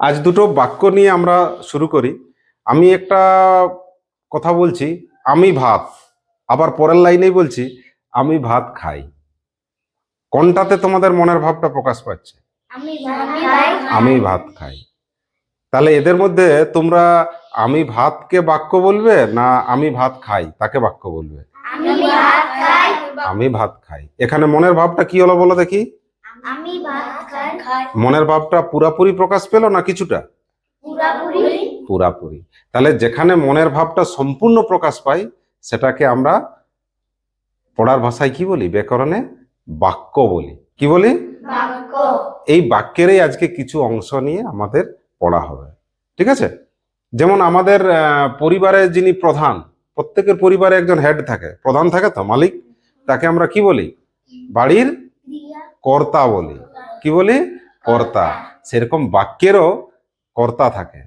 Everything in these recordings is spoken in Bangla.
আজ দুটো বাক্য নিয়ে আমরা শুরু করি। আমি একটা কথা বলছি আমি ভাত আবার পরের লাইনেই বলছি আমি ভাত খাই। কোনটাতে তোমাদের মনের ভাবটা প্রকাশ পাচ্ছে? আমি ভাত খাই। তাহলে এদের মধ্যে তোমরা আমি ভাতকে বাক্য বলবে না আমি ভাত খাই তাকে বাক্য বলবে? আমি ভাত খাই। আমি ভাত খাই। এখানে মনের ভাবটা কি হলো বলো দেখি। আমি ভাত খাই। খাই মনের ভাবটা পুরাপুরি প্রকাশ পেল না কিছুটা? পুরাপুরি। পুরাপুরি। তাহলে যেখানে মনের ভাবটা সম্পূর্ণ প্রকাশ পায় সেটাকে আমরা পড়ার ভাষায় কি বলি? ব্যাকরণে বাক্য বলি। কি বলি? এই বাক্যেরই আজকে কিছু অংশ নিয়ে আমাদের পড়া হবে। ঠিক আছে? যেমন আমাদের পরিবারে যিনি প্রধান প্রত্যেকের পরিবারে একজন হেড থাকে। প্রধান থাকে তো মালিক? তাকে আমরা কি বলি? বাড়ির কর্তা বলি। কি বলি? কর্তা। সেরকম বাক্যেরও কর্তা থাকে।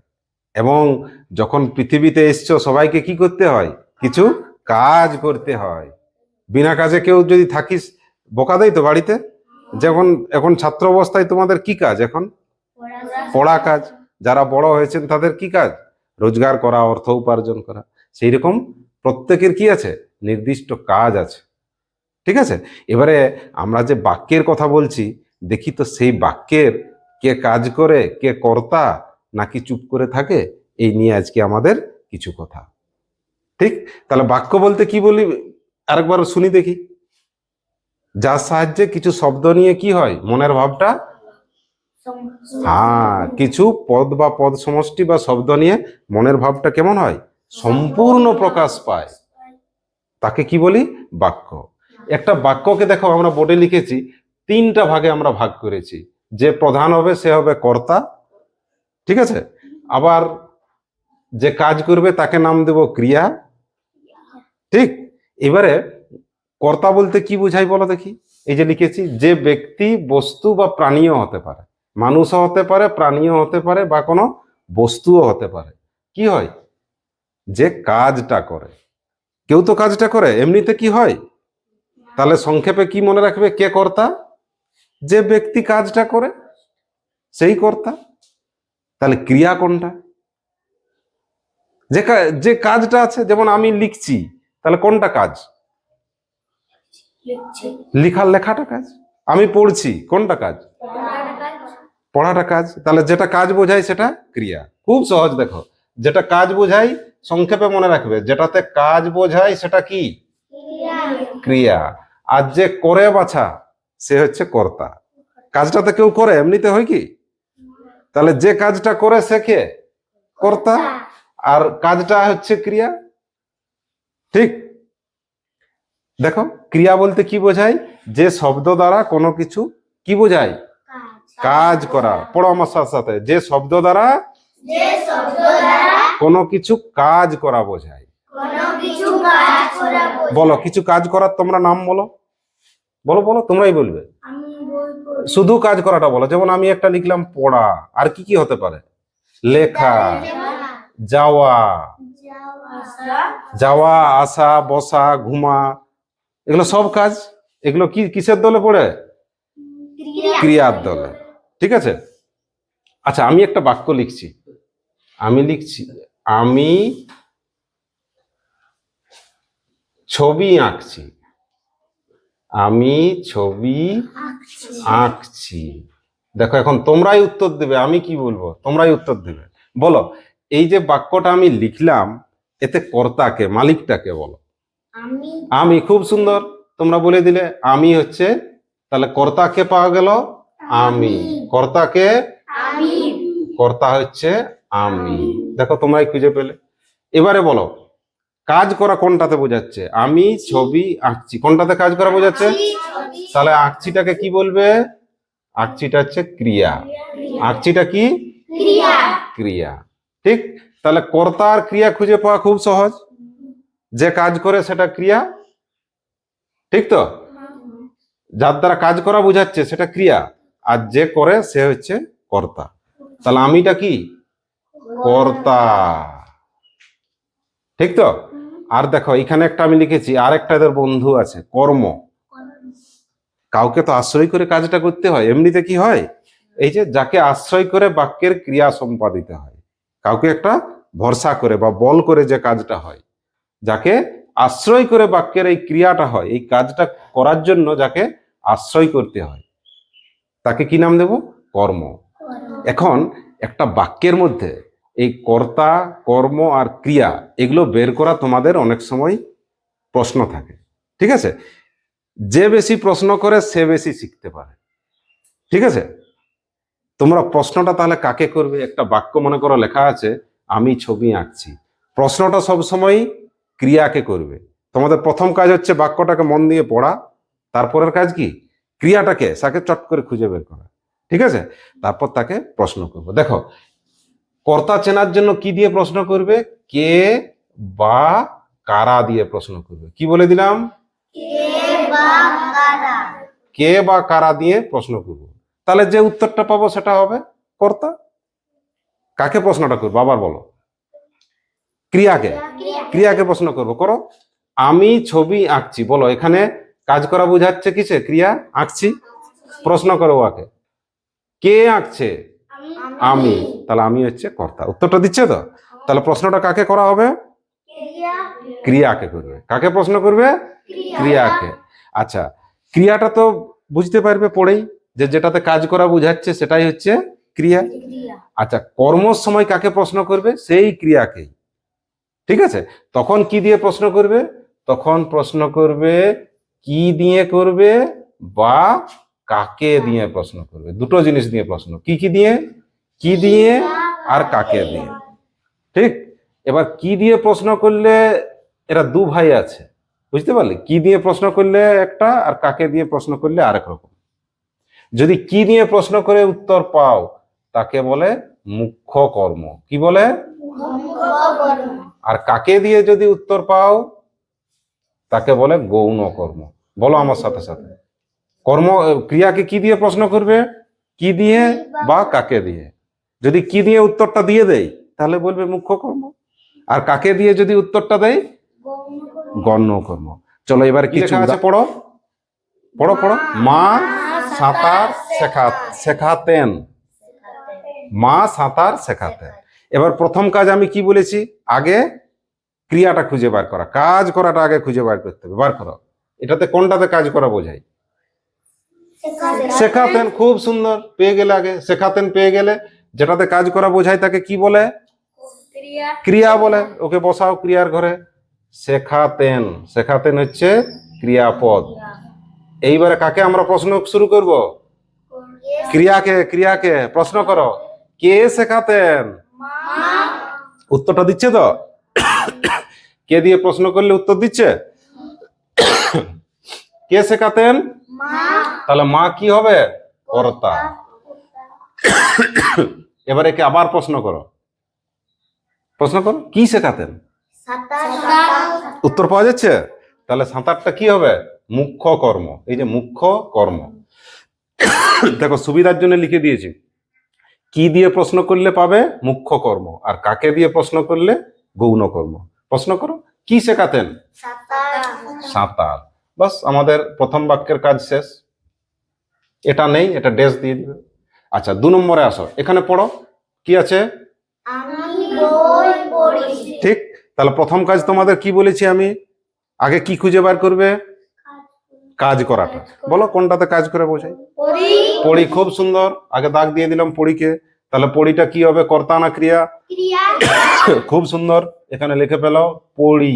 এবং যখন পৃথিবীতে এসছো, সবাইকে কি করতে হয়? কিছু কাজ করতে হয়। বিনা কাজে কেউ যদি থাকিস, বোকা দেয় তো বাড়িতে? যখন এখন ছাত্র অবস্থায় তোমাদের কি কাজ এখন? পড়া কাজ। যারা বড় হয়েছেন, তাদের কি কাজ? রোজগার করা, অর্থ উপার্জন করা। সেই রকম প্রত্যেকের কি আছে? নির্দিষ্ট কাজ আছে। ঠিক আছে? এবারে আমরা যে বাক্যের কথা বলছি দেখি তো সেই বাক্যের কে কাজ করে কে কর্তা নাকি চুপ করে থাকে? এই নিয়ে আজকে আমাদের কিছু কথা। ঠিক? তাহলে বাক্য বলতে কি বলি? আরেকবার শুনি দেখি। যার সাহায্যে কিছু শব্দ নিয়ে কি হয়? মনের ভাবটা? হ্যাঁ কিছু পদ বা পদ সমষ্টি বা শব্দ নিয়ে মনের ভাবটা কেমন হয়? সম্পূর্ণ প্রকাশ পায়। তাকে কি বলি? বাক্য। একটা বাক্যকে দেখো আমরা বোর্ডে লিখেছি, তিনটা ভাগে আমরা ভাগ করেছি। যে প্রধান হবে, সে হবে কর্তা, ঠিক আছে? আবার যে কাজ করবে, তাকে নাম দেব ক্রিয়া, ঠিক? এবারে কর্তা বলতে কি বুঝাই বলো দেখি? এই যে লিখেছি, যে ব্যক্তি, বস্তু বা প্রাণীও হতে পারে। মানুষও হতে পারে, প্রাণীও হতে পারে বা কোনো বস্তুও হতে পারে। কি হয়? যে কাজটা করে। কেউ তো কাজটা করে, এমনিতে কি হয়? তাহলে সংক্ষেপে কি মনে রাখবে? কে কর্তা? যে ব্যক্তি কাজটা করে সেই কর্তা। তাহলে ক্রিয়া কোনটা? যে যে কাজটা আছে যেমন আমি লিখছি তাহলে কোনটা কাজ? লিখার লেখাটা কাজ? আমি পড়ছি কোনটা কাজ? পড়াটা কাজ। তাহলে যেটা কাজ বোঝায় সেটা ক্রিয়া। খুব সহজ দেখো। যেটা কাজ বোঝায় সংক্ষেপে মনে রাখবে। যেটাতে কাজ বোঝায় সেটা কি? ক্রিয়া। আর যে করে বাছা সে হচ্ছে কর্তা। কাজটা তো কেউ করে এমনিতে হয় কি? তাহলে যে কাজটা করে সে কে? কর্তা। আর কাজটা হচ্ছে ক্রিয়া। ঠিক? দেখো ক্রিয়া বলতে কি বোঝায়? যে শব্দ দ্বারা কোনো কিছু কি বোঝায়? কাজ করা। পড়ো আমার সাথে সাথে। যে শব্দ দ্বারা যে শব্দ দ্বারা কোনো কিছু কাজ করা বোঝায়। কোনো কিছু কাজ করা বোঝায়। বলো কিছু কাজ করার তোমরা নাম বলো। বলো বলো তোমরাই বলবে। শুধু কাজ করাটা বলো যেমন আমি একটা লিখলাম পড়া আর কি কি হতে পারে? লেখা যাওয়া যাওয়া আসা বসা ঘুমা এগুলো সব কাজ? এগুলো কি কিসের দলে পড়ে? ক্রিয়ার দলে। ঠিক আছে? আচ্ছা আমি একটা বাক্য লিখছি। আমি লিখছি আমি ছবি আঁকছি। আমি ছবি আঁকছি। দেখো এখন তোমরাই উত্তর দেবে আমি কি বলব? তোমরাই উত্তর দেবে। বলো এই যে বাক্যটা আমি লিখলাম এতে কর্তাকে মালিকটাকে বলো। আমি খুব সুন্দর। তোমরা বলে দিলে আমি হচ্ছে তাহলে কর্তাকে পাওয়া গেল আমি। কর্তাকে? কর্তা হচ্ছে আমি। দেখো তোমরাই খুঁজে পেলে। এবারে বলো কাজ করা কোনটাতে বোঝাচ্ছে? আমি ছবি আঁকছি। কোনটাতে কাজ করা বোঝাচ্ছে? তাহলে আঁকছিটাকে কি বলবে? আঁকছিটা হচ্ছে ক্রিয়া। আঁকছিটা কি? ক্রিয়া। ঠিক? তাহলে কর্তা আর ক্রিয়া খুঁজে পাওয়া খুব সহজ। যে কাজ করে সেটা ক্রিয়া। ঠিক তো? যার দ্বারা কাজ করা বোঝাচ্ছে সেটা ক্রিয়া। আর যে করে সে হচ্ছে কর্তা। তাহলে আমিটা কি? কর্তা। ঠিক তো? আর দেখো এখানে একটা আমি লিখেছি আর একটা এদের বন্ধু আছে কর্ম। কাউকে তো আশ্রয় করে কাজটা করতে হয় এমনিতে কি হয়? এই যে যাকে আশ্রয় করে বাক্যের ক্রিয়া সম্পাদিত হয় কাউকে একটা ভরসা করে বা বল করে যে কাজটা হয়। যাকে আশ্রয় করে বাক্যের এই ক্রিয়াটা হয় এই কাজটা করার জন্য যাকে আশ্রয় করতে হয় তাকে কি নাম দেব? কর্ম। এখন একটা বাক্যের মধ্যে এই কর্তা, কর্ম আর ক্রিয়া, এগুলো বের করা তোমাদের অনেক সময় প্রশ্ন থাকে। ঠিক আছে? যে বেশি প্রশ্ন করে, সে বেশি শিখতে পারে। ঠিক আছে? তোমরা প্রশ্নটা তাহলে কাকে করবে? একটা বাক্য মনে করো লেখা আছে, আমি ছবি আঁকছি। প্রশ্নটা সবসময় ক্রিয়াকে করবে। তোমাদের প্রথম কাজ হচ্ছে বাক্যটাকে মন দিয়ে পড়া। তারপরের কাজ কি? ক্রিয়াটাকে, তাকে চট করে খুঁজে বের করা। ঠিক আছে? তারপর তাকে প্রশ্ন করব। দেখো কর্তা চেনার জন্য কি দিয়ে প্রশ্ন করবে? কে বা কারা দিয়ে প্রশ্ন করবে? কি বলে দিলাম? কে বা কারা দিয়ে প্রশ্ন করব। তাহলে যে উত্তরটা পাবো সেটা হবে কর্তা। কাকে প্রশ্নটা করব? আবার বলো। ক্রিয়াকে। ক্রিয়াকে প্রশ্ন করব। করো। আমি ছবি আঁকছি। বলো, এখানে কাজ করা বোঝাচ্ছে কিসে? ক্রিয়া, আঁকছি। প্রশ্ন করো ওকে কে আঁকছে? আমি। তাহলে আমি হচ্ছে কর্তা। উত্তরটা দিচ্ছে তো? তাহলে প্রশ্নটা কাকে করা হবে? ক্রিয়াকে করবে। কাকে প্রশ্ন করবে? ক্রিয়াকে। আচ্ছা ক্রিয়াটা তো বুঝতে পারবে পড়েই যে যেটাতে কাজ করা বোঝাচ্ছে সেটাই হচ্ছে ক্রিয়া। আচ্ছা কর্মর সময় কাকে প্রশ্ন করবে? সেই ক্রিয়াকেই। ঠিক আছে? তখন কি দিয়ে প্রশ্ন করবে? তখন প্রশ্ন করবে কি দিয়ে করবে বা কাকে দিয়ে প্রশ্ন করবে? দুটো জিনিস দিয়ে প্রশ্ন। কি কি দিয়ে? কি দিয়ে আর কাকে দিয়ে? ঠিক? এবার কি দিয়ে প্রশ্ন করলে এরা দু ভাই আছে, বুঝতে পারলে? কি দিয়ে প্রশ্ন করলে একটা আর কাকে দিয়ে প্রশ্ন করলে আরেক রকম। যদি কি দিয়ে প্রশ্ন করে উত্তর পাও, তাকে বলে মুখ্য কর্ম। কি বলে? আর কাকে দিয়ে যদি উত্তর পাও, তাকে বলে গৌণ কর্ম। বলো আমার সাথে সাথে। কর্ম, ক্রিয়াকে কি দিয়ে প্রশ্ন করবে? কি দিয়ে বা কাকে দিয়ে? যদি কি দিয়ে উত্তরটা দিয়ে দেয় তাহলে বলবে মুখ্য কর্ম। আর কাকে দিয়ে যদি উত্তরটা দেয় গণ্য কর্ম। চলো এবার কি লেখা আছে? পড়ো। পড়ো পড়ো। মা সাঁতার শেখা শেখাতেন। মা সাঁতার শেখাতেন। এবার প্রথম কাজ আমি কি বলেছি? আগে ক্রিয়াটা খুঁজে বার করা। কাজ করাটা আগে খুঁজে বার করতে হবে। বার করো। এটাতে কোনটাতে কাজ করা বোঝায় শেখাতেন। খুব সুন্দর। পেয়ে গেলে আগে। শেখাতেন পেয়ে গেলে যেটাতে কাজ করা বোঝায় তাকে কি বলে? ক্রিয়া। বলে। ওকে বসাও ক্রিয়ার ঘরে। শেখাতেন। শেখাতেন হচ্ছে ক্রিয়াপদ। এইবারে কাকে আমরা প্রশ্ন শুরু করব? ক্রিয়াকে ক্রিয়াকে প্রশ্ন করো। কে শেখাতেন? উত্তরটা দিচ্ছে তো? কে দিয়ে প্রশ্ন করলে উত্তর দিচ্ছে? কে শেখাতেন? তাহলে মা কি হবে? কর্তা। এবার একে আবার প্রশ্ন করো। প্রশ্ন করো কি শেখাতেন? উত্তর পাওয়া যাচ্ছে? তাহলে সাঁতারটা কি হবে? মুখ্য কর্ম। এই যে মুখ্য কর্ম। দেখো সুবিধার জন্য লিখে দিয়েছি। কি দিয়ে প্রশ্ন করলে পাবে? মুখ্য কর্ম। আর কাকে দিয়ে প্রশ্ন করলে? গৌণ কর্ম। প্রশ্ন করো কি শেখাতেন? সাঁতার। বাস আমাদের প্রথম বাক্যের কাজ শেষ। এটা নেই এটা ড্যাশ দিয়ে দিবে। আচ্ছা দু নম্বরে আসো। এখানে পড়ো কি আছে? ঠিক তাহলে প্রথম কাজ তোমাদের কি বলেছি আমি? আগে কি খুঁজে বার করবে? কাজ করাটা। বলো কোনটাতে কাজ করে বোঝাই। পড়ি। খুব সুন্দর। আগে দাগ দিয়ে দিলাম পড়িকে। তাহলে পড়িটা কি হবে? কর্তা না ক্রিয়া। ক্রিয়া। খুব সুন্দর। এখানে লিখে পেল পড়ি।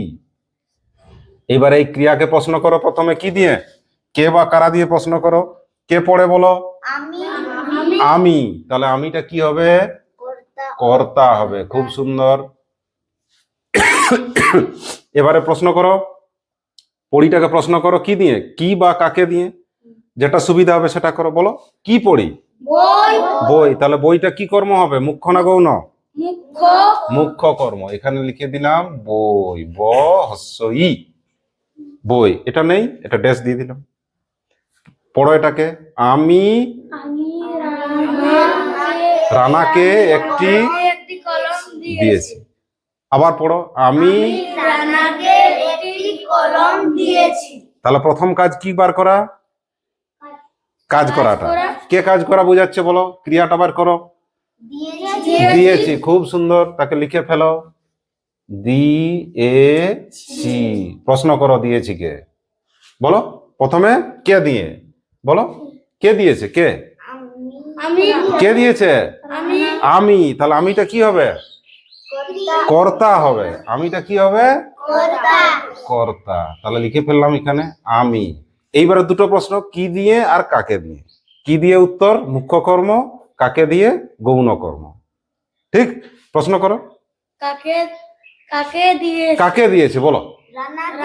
এবার এই ক্রিয়াকে প্রশ্ন করো প্রথমে। কি দিয়ে? কে বা কারা দিয়ে প্রশ্ন করো? কে পড়ে বলো? আমি। তাহলে আমিটা কি হবে? কর্তা। হবে। খুব সুন্দর। এবারে প্রশ্ন করো। পড়িটাকে প্রশ্ন করো কি দিয়ে? কি বা কাকে দিয়ে? যেটা সুবিধা হবে সেটা করো। বলো কি পড়ি? বই। বই। তাহলে বইটা কি কর্ম হবে? মুখ্য না গৌণ? মুখ্য। কর্ম। এখানে লিখে দিলাম বই। ব হস্য ই। বই। এটা নেই এটা ড্যাশ দিয়ে দিলাম। পড়ো এটাকে। আমি রানাকে একটি দিয়েছি। আবার পড়ো আমি রানাকে একটি কলম দিয়েছি। তাহলে প্রথম কাজ কি বার করা? কাজ করাটা। কে কাজ করা বোঝাচ্ছে বলো? ক্রিয়াটা বার করো। দিয়েছি খুব সুন্দর তাকে লিখে ফেলো। দিয়েছি। প্রশ্ন করো দিয়েছি কে। বলো প্রথমে কে দিয়ে? বলো কে দিয়েছে? কে? কে দিয়েছে? আমি। আমি। তাহলে আমিটা কি হবে? কর্তা। হবে। আমিটা কি হবে? কর্তা। তাহলে লিখে ফেললাম এখানে আমি। এইবারে দুটো প্রশ্ন কি দিয়ে আর কাকে দিয়ে? কি দিয়ে উত্তর? মুখ্য কর্ম। কাকে দিয়ে? গৌণ কর্ম। ঠিক? প্রশ্ন করো। কাকে কাকে দিয়ে? কাকে দিয়েছে? বলো।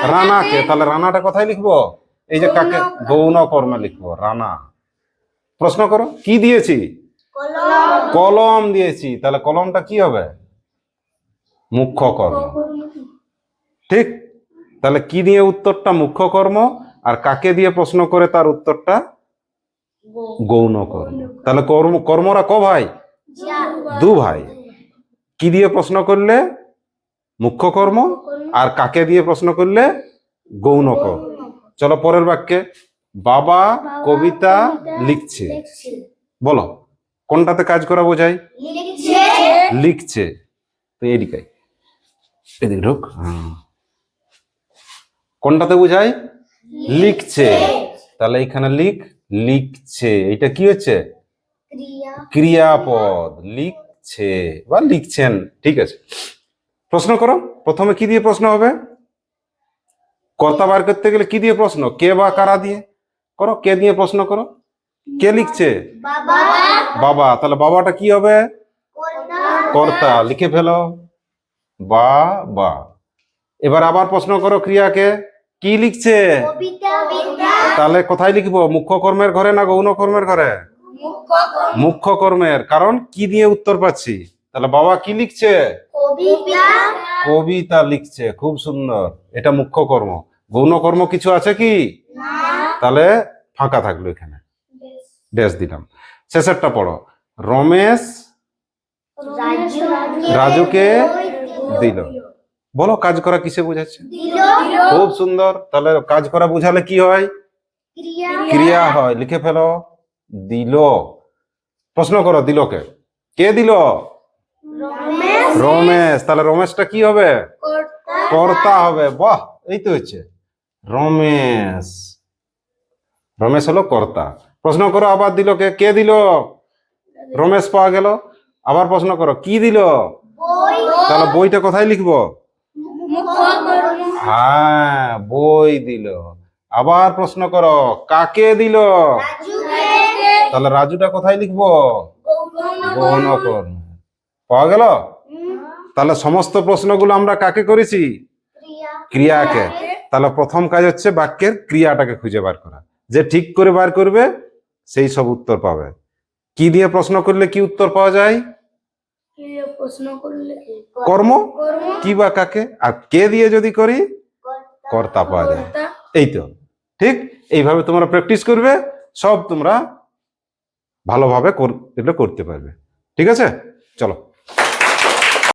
রানাকে। তাহলে রানাটা কোথায় লিখব? এই যে কাকে? গৌণ কর্মে লিখব। রানা। প্রশ্ন করো কি দিয়েছি? কলম। দিয়েছি তাহলে কলমটা কি হবে? মুখ্য কর্ম। ঠিক? তাহলে কি দিয়ে উত্তরটা মুখ্য কর্ম আর কাকে দিয়ে প্রশ্ন করে তার উত্তরটা? গৌণ কর্ম। তাহলে কর্ম কর্মরা ক ভাই? দু ভাই। কি দিয়ে প্রশ্ন করলে? মুখ্য কর্ম আর কাকে দিয়ে প্রশ্ন করলে? গৌণ কর্ম। চলো পরের বাক্যে। বাবা কবিতা লিখছে। বলো কোনটাতে কাজ করা বোঝায়? লিখছে। তো এদিকে। এদিকে ঢোক। হ্যাঁ। কোনটাতে বোঝায়? লিখছে। তাহলে এখানে লিখ। লিখছে। এটা কি হচ্ছে? ক্রিয়াপদ। লিখছে। বা লিখছেন। ঠিক আছে। প্রশ্ন করো। প্রথমে কি দিয়ে প্রশ্ন হবে? কর্তা বার করতে গেলে কি দিয়ে প্রশ্ন? কে বা কারা দিয়ে? করো, কে দিয়ে প্রশ্ন করো? কে লিখছে? বাবা। তাহলে বাবাটা কি হবে? কর্তা। লিখে ফেলো। বা বা এবার আবার প্রশ্ন করো, ক্রিয়াকে। কি লিখছে? তাহলে কোথায় লিখব? মুখ্য কর্মের ঘরে না গৌণ কর্মের ঘরে? মুখ্য কর্মের কারণ কি দিয়ে উত্তর পাচ্ছি? তাহলে বাবা কি লিখছে? কবিতা লিখছে। খুব সুন্দর। এটা মুখ্য কর্ম গৌণ কর্ম কিছু আছে কি? তাহলে ফাঁকা থাকল এখানে। ড্যাশ দিলাম। শেষেরটা পড়ো। রমেশ রাজুকে দিল। বলো কাজ করা কিসে বোঝাচ্ছে? খুব সুন্দর। তাহলে কাজ করা বোঝালে কি হয়? ক্রিয়া। হয়। লিখে ফেলো। দিল। প্রশ্ন করো দিলকে। কে দিল? রমেশ। তাহলে রমেশটা কি হবে? কর্তা। হবে। বাহ এই তো হচ্ছে রমেশ। রমেশ হলো কর্তা। প্রশ্ন করো আবার দিল কে? কে দিল? রমেশ পাওয়া গেল। আবার প্রশ্ন করো কি দিল? তাহলে বইটা কোথায় লিখব? হ্যাঁ বই দিল। আবার প্রশ্ন করো কাকে দিল? তাহলে রাজুটা কোথায় লিখব? পাওয়া গেল? তাহলে সমস্ত প্রশ্নগুলো আমরা কাকে করেছি? ক্রিয়াকে। তাহলে প্রথম কাজ হচ্ছে বাক্যের ক্রিয়াটাকে খুঁজে বার করা। যে ঠিক করে বার করবে সেই সব উত্তর পাবে। কি দিয়ে প্রশ্ন করলে কি উত্তর পাওয়া যায়? কর্ম? কি বা কাকে? আর কে দিয়ে যদি করি? কর্তা। পাওয়া যায়। এই তো। ঠিক? এইভাবে তোমরা প্র্যাকটিস করবে সব তোমরা ভালোভাবে কর- করতে পারবে। ঠিক আছে? চলো।